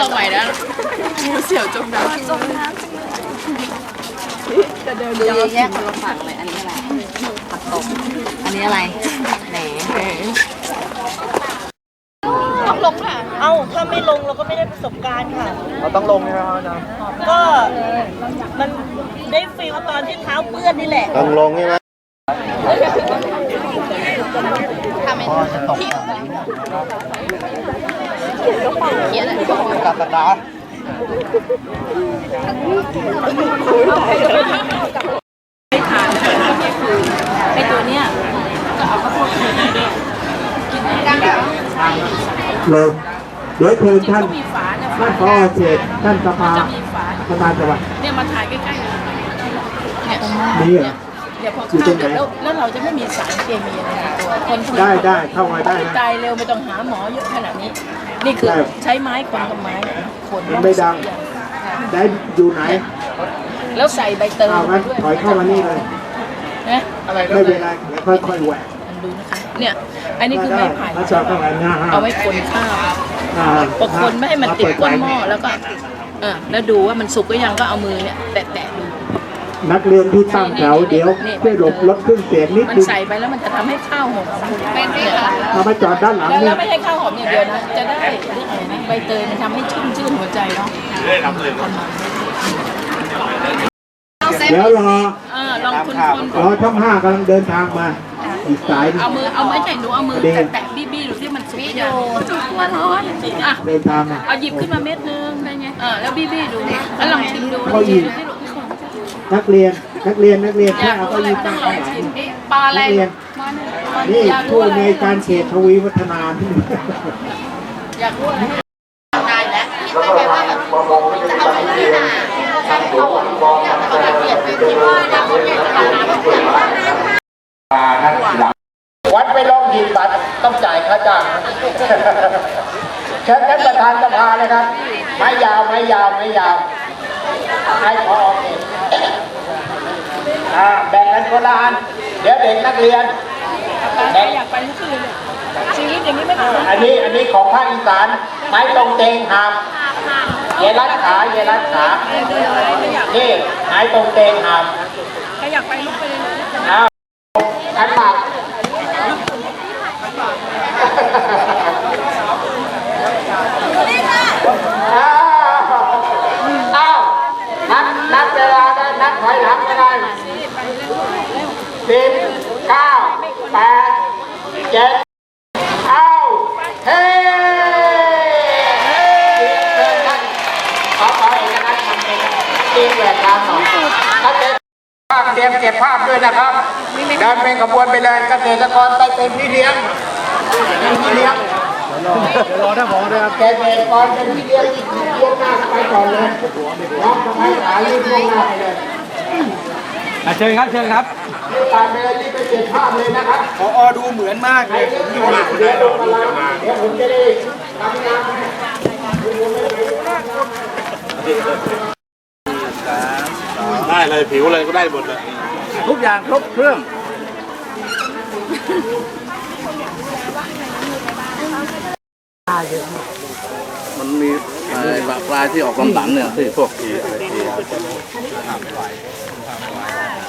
สมัยนั้นงูเสียวจมน้ำจมน้ำจังเลยจะเดินเดี๋ยวเราแยกคนละฝั่งเลยอันนี้อะไรผักตบอันนี้อะไรแหนต้ลงค่ะ เอ้า ถ้าไม่ลงเราก็ไม่ได้ประสบการณ์ค่ะ เราต้องลงใช่ไหมครับาก็มันได้ฟีลตอนที่เท้าเปื้อนนี่แหละ ต้องลงใช่ไหม ตกกาตะกาไอตัวเนี้ยก็เอาข้าวโพดไข่ด้วยกินได้แล้วลงเดี๋ยวเชิญท่านมีฝาเนี่ยท่านพอเขตท่านสภาจะมีฝาประธานจังหวัดเนี่ยมาถ่ายใกล้ๆเลยเนี่ยนี่เหรอ ดี๋ยวพออยู่เข้าตรงไหน แล้วแล้วเราจะไม่มีสารเคมีอะไรในตัวคนสมัยได้ก่อนได้เข้ามาได้นะ ตายเร็วไม่ต้องหาหมอเยอะขนาดนี้ นี่คือได้ใช้ไม้คนกับไม้คนมันไม่ดังได้อยู่ไหนแล้วใส่ใบเตยเอางั้นด้วยถอยเข้ามานี่เลยนะไม่เป็นไรเดี๋ยวค่อยๆแหวกมันดูนะคะ เนี่ย อันนี้คือได้ไม้ไผ่มาจอดข้างหลังหน้าห้าเอาไว้คนข้าว อ่าพอคนไม่ให้มันติดก้นหม้อเปิไฟแล้วก็เออแล้วดูว่ามันสุกหรือยังก็เอามือเนี่ยแตะๆดู นักเรียนที่ตั้งแถวเดี๋ยวช่วยหลบลดเครื่องเสียงนิดมันนึงใส่ไปแล้วมันจะทำให้ข้าวหอมเป็นไหมคะเอามาจอดด้านหลังแล้วนี่แล้วไม่ใช่ข้าวหอมอย่างเดียวนะ จะได้เรื่องอะไรนะใบเตยมันทำให้ชุ่มชื่นหัวใจเนาะเดี๋ยวรอเออลองคนคนรอช่องห้ากำลังเดินทางมา อีกสายหนึ่งเอามือเอาไม่ใช่หนูเอามือดีแตะแตะบี้บี้ดูที่มันสุกหรือยังตัวร้อนอะเดินทางมาเอาหยิบขึ้นมาเม็ดนึงได้ไงเออแล้วบี้บี้ดูแล้วลองชิมดูเขาหยิบนั กเรียนนักเรียนนักเรียนอแค่ยากเอารู้เก็อะไรยืนต้อตั้งงลข้าองงหลังชิมปลาอะไรนักเรียนนี่อยากผู้รู้อะไรในการเขตทวีวัฒนาอยากรู้อะไรวัดไปลองหีบบัตรต้องจ่ายค่าจ้างเชิญท่านประธานสภาเลยครับไม้ยาวไม้ยาวไม้ยาวให้พอเอง อ่าแบ่งกันคนละอัน เดี๋ยวเด็กนักเรียนใครอยากไปทุกคืนเลยชีวิตอย่างนี้ไม่พออันนี้อันนี้ของภาคอีสานไม้ตรงเตงหามเยรัดขาเยรัดขานี่ไม้ตรงเตงหาม ใครอยากไปลุกไปเลย อ้าวขันหมากอ้าวอ้าวนับนับเวลาได้นับถอยหลังไม่ได้สิบเก้าแปด เจ็ดเอ้าเฮ้เชิญท่านขอขอเอกนัททำเองทีมแหวกทางหน่อยท่านเด็กภาพเตรียมเก็บภาพด้วยนะครับเดินเป็นขบวนไปเลยเกษตรกรไปเป็นพี่เลี้ยงเป็นพี่เลี้ยงรอถ้าผมด้วยครับเกษตรกรเป็นพี่เลี้ยงเลี้ยงหน้าไปก่อนเลยรับสมัยขายรีบลงหน้าไปเลย เชิญครับเชิญครับรีบตามไปเลยรีบไปเก็บภาพเลยนะครับพอดูเหมือนมากเลย ผมอยู่เดี๋ยวลงมาเดี๋ยวผมจะได้ทำงานให้ ได้เลยผิวเลยก็ได้หมดเลย ทุกอย่างครบเครื่อง มันมีไอ้ปลาที่ออกลำหลังเนี่ยที่พวกทีอะไรที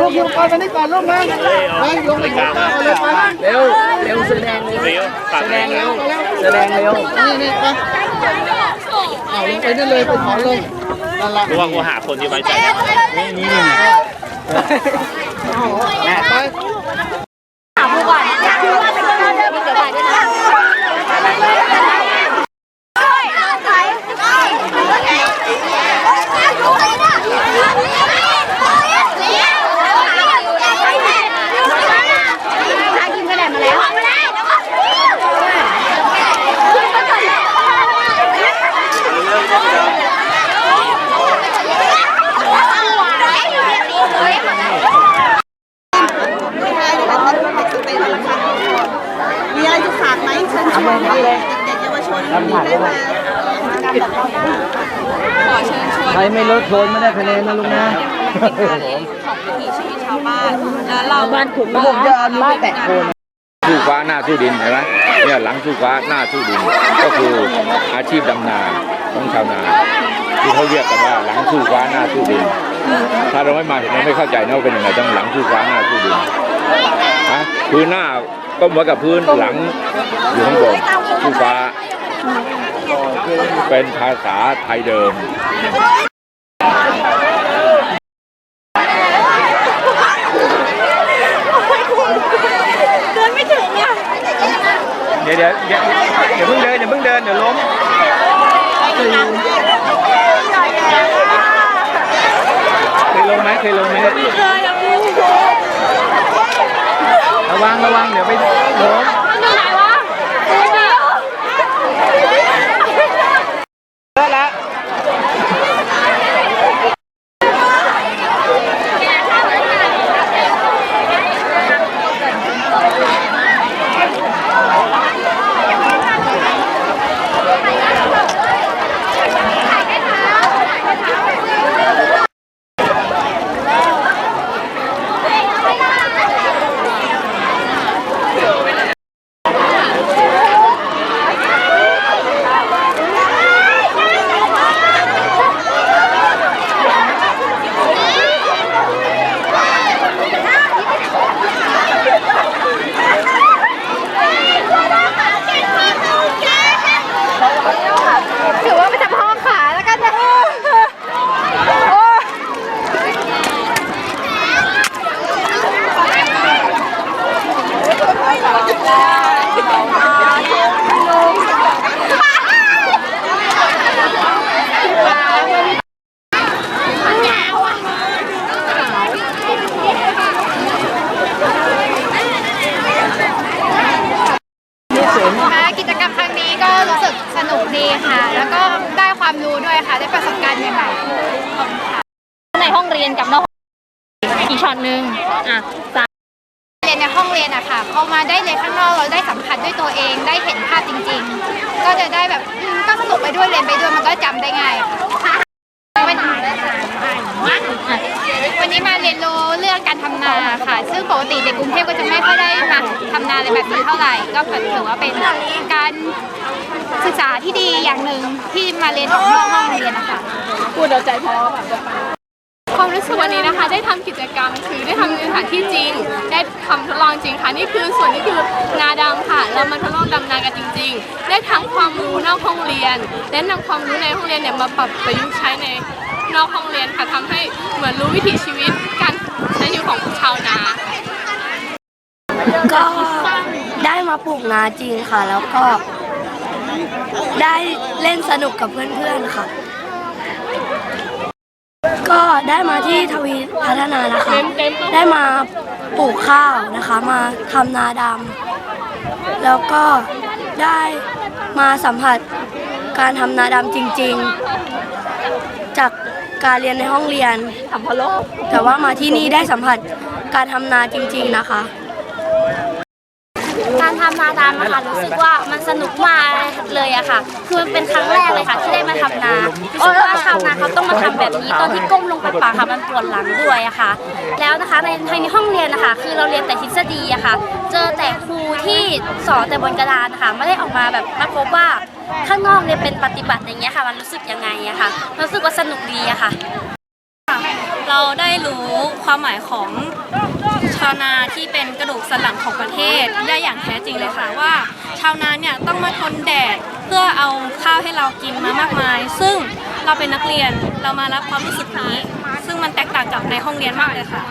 ลูกยุงก่อนไปนี่ก่อนลูกนะไปลงไปก่อนเลยไปเร็วเร็วแสดงเร็วแสดงเร็วแสดงเร็วนี่นี่ไปเอาลงไปนี่เลยไปถอนเลยนั่นละรู้ว่ากูหาคนที่ไว้ใจไป Hãy subscribe cho เยาวชนได้มาขอเชิญชวนใครไม่ลดโทนไม่ได้คะแนนนะลุงนะเป็นการเล่นของวิถีชีวิตชาวบ้านแล้วเราบ้านขุนผมจะเอานิ้วไปแตะโคนสู้ฟ้าหน้าสู้ดินเห็นไหมเนี่ยหลังสู้ฟ้าหน้าสู้ดิน ก็คืออาชีพดำนาของชาวนาที่เขาเรียกกันว่าหลังสู้ฟ้าหน้าสู้ดิน ถ้าเราไม่มาเห็นเราไม่เข้าใจนะว่าเป็นยังไงต้องหลังสู้ฟ้าหน้าสู้ดินฮะพื้นหน้าก็เหมือนกับพื้นหลังอยู่ข้างบนสู้ฟ้า เป็นภาษาไทยเดิมเดี๋ยวเดี๋ยวเดี๋ยวอย่าเพิ่งเดินอย่าเพิ่งเดินเดี๋ยวล้มเคยลงไหมเคยลงไหมระวังระวังเดี๋ยวไปล้ม ถือว่าไปทำห้องขาแล้วกันนะ ค่ะกิจกรรมครั้งนี้ก็รู้สึกสนุกดีค่ะ แล้วก็ได้ความรู้ด้วยค่ะ ได้ประสบการณ์ใหม่ๆขอบคุณค่ะ ในห้องเรียนกับนอกอีกช็อตหนึ่งอะสาม เรีย นองเรียนอะค่ะพอมาได้เรียนข้างนอกเราได้สัมผัสด้วยตัวเองได้เห็นภาพจริง ๆ ก็จะได้แบบอืมก็สนุกไปด้วยเรียนไปด้วยมันก็จำได้ง่ายค่ะวันวันนี้มาเรียนรู้เรื่องการทำนาค่ะ ซึ่งปกติเด็กกรุงเทพก็จะไม่ค่อยได้มาทำนาอะไรแบบนี้เท่าไหร่ ก็ถือว่าเป็นการศึกษาที่ดีอย่างหนึ่งที่มาเรียนออกนอกห้องเรียนนะคะ พูดเอาใจพอแบบ ความรู้สึกวันนี้นะคะ ได้ทำกิจกรรมคือได้ทำในสถานที่จริง ได้ทำทดลองจริงค่ะนี่คือส่วนนี้คือนาดำค่ะ เรามาทดลองดำนากันจริง ๆ ได้ทั้งความรู้นอกห้องเรียน และนำความรู้ในห้องเรียนเนี่ยมาปรับประยุกต์ใช้ในนอกห้องเรียนค่ะทำให้เหมือนรู้วิถีชีวิตการใช้ชีวิตของชาวนาก็ได้มาปลูกนาจริงค่ะ แล้วก็ได้เล่นสนุกกับเพื่อนๆค่ะ ก็ได้มาที่ทวีพัฒนานะคะ ได้มาปลูกข้าวนะคะ มาทำนาดำแล้วก็ได้มาสัมผัสการทำนาดำจริง ๆ จากการเรียนในห้องเรียนสัมภโลกแต่ว่ามาที่นี่ได้สัมผัสการทำนาจริง ๆนะคะ การทำนาดำอะค่ะรู้สึกว่ามันสนุกมากเลยอะค่ะ คือมันเป็นครั้งแรกเลยค่ะ ที่ได้มาทำนารู้สึกว่าชาวนาเขาต้องมาทำแบบนี้ตอนที่ก้มลงไปป่าค่ะมันปวดหลังด้วยอะค่ะ แล้วนะคะในในห้องเรียนนะคะ คือเราเรียนแต่ทฤษฎีอะค่ะ เจอแต่ครูที่สอนแต่บนกระดานนะคะไม่ได้ออกมาแบบมาพบว่าข้างนอกเนี่ยเป็นปฏิบัติอย่างเงี้ยค่ะ มันรู้สึกยังไงอะค่ะ รู้สึกว่าสนุกดีอะค่ะ เราได้รู้ความหมายของ ชาวนาที่เป็นกระดูกสันหลังของประเทศได้อย่างแท้จริงเลยค่ะว่า ชาวนาเนี่ยต้องมาทนแดดเพื่อเอาข้าวให้เรากินมามากมาย ซึ่งเราเป็นนักเรียนเรามารับความรู้สึกนี้ ซึ่งมันแตกต่างกับในห้องเรียนมากเลยค่ะ